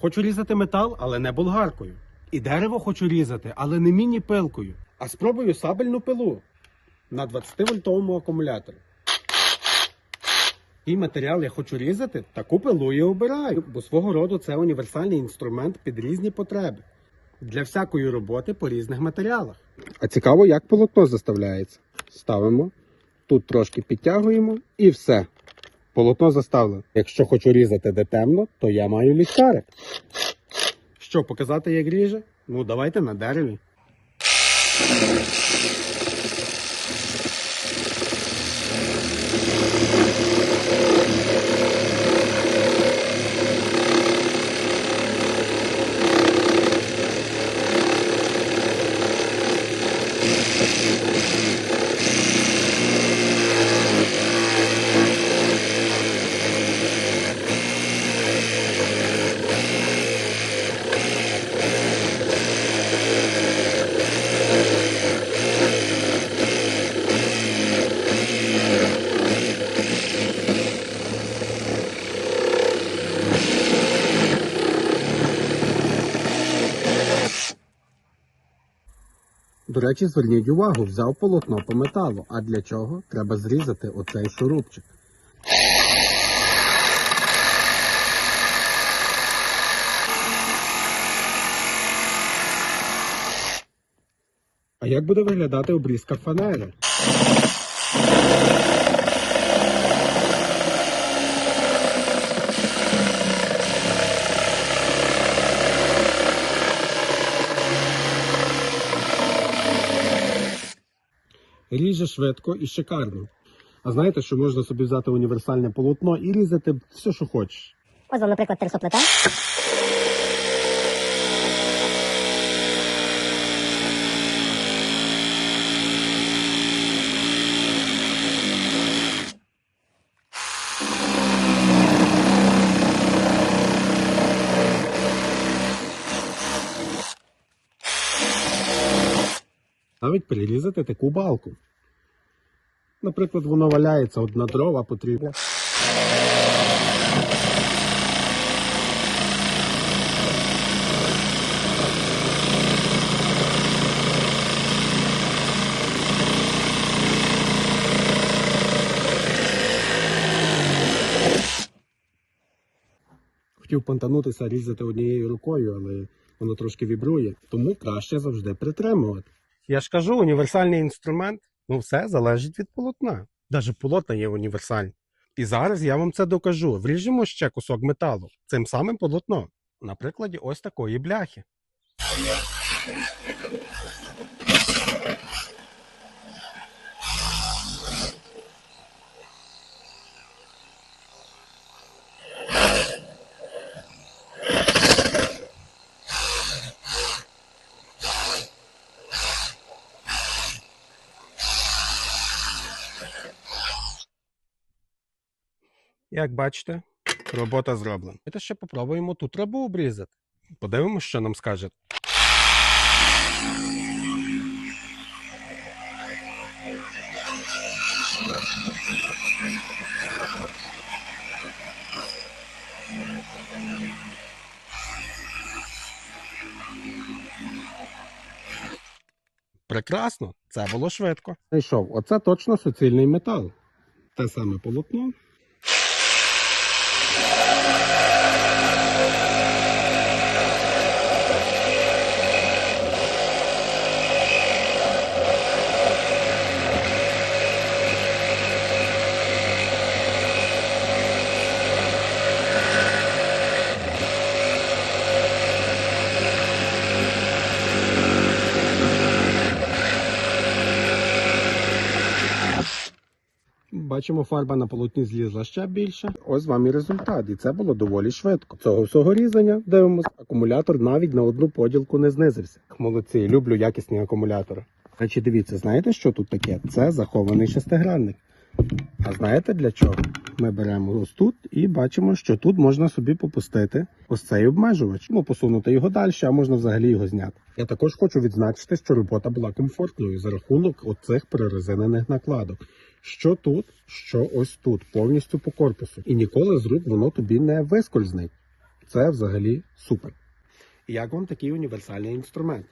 Хочу різати метал, але не болгаркою. І дерево хочу різати, але не міні-пилкою. А спробую сабельну пилу на 20-вольтовому акумуляторі. І матеріал я хочу різати, таку пилу і обираю, бо свого роду це універсальний інструмент під різні потреби. Для всякої роботи по різних матеріалах. А цікаво, як полотно заставляється. Ставимо, тут трошки підтягуємо і все. Полотно заставлено. Якщо хочу різати де темно, то я маю ліхтарик. Що, показати, як ріже? Ну, давайте на дереві. До речі, зверніть увагу, взяв полотно по металу. А для чого? Треба зрізати оцей шурупчик. А як буде виглядати обрізка фанери? Ріже швидко і шикарно. А знаєте, що можна собі взяти універсальне полотно і різати все, що хочеш. Ось вам, наприклад, терсоплита. Навіть прирізати таку балку. Наприклад, воно валяється, одна дрова потрібна. Хотів понтанутися різати однією рукою, але воно трошки вібрує, тому краще завжди притримувати. Я ж кажу, універсальний інструмент, ну все залежить від полотна. Навіть полотна є універсальні. І зараз я вам це докажу. Вріжемо ще кусок металу цим самим полотном. На прикладі ось такої бляхи. Як бачите, робота зроблена. Давайте ще попробуємо ту трабу обрізати. Подивимось, що нам скаже. Прекрасно, це було швидко. Знайшов, оце точно суцільний метал. Те саме полотно. Бачимо, фарба на полотні злізла ще більше. Ось вам і результат. І це було доволі швидко. Цього всього різання дивимося. Акумулятор навіть на одну поділку не знизився. Молодці, люблю якісні акумулятори. Речі, дивіться, знаєте, що тут таке? Це захований шестигранник. А знаєте для чого? Ми беремо ось тут і бачимо, що тут можна собі попустити ось цей обмежувач. Ну, посунути його далі, а можна взагалі його зняти. Я також хочу відзначити, що робота була комфортною за рахунок оцих прорезинених накладок. Що тут, що ось тут, повністю по корпусу. І ніколи з рук воно тобі не вискользнить. це взагалі супер. І як вам такий універсальний інструмент?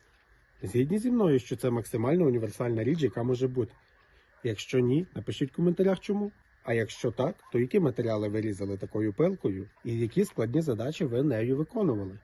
Згідні зі мною, що це максимально універсальна річ, яка може бути. Якщо ні, напишіть в коментарях чому. А якщо так, то які матеріали ви різали такою пилкою і які складні задачі ви нею виконували?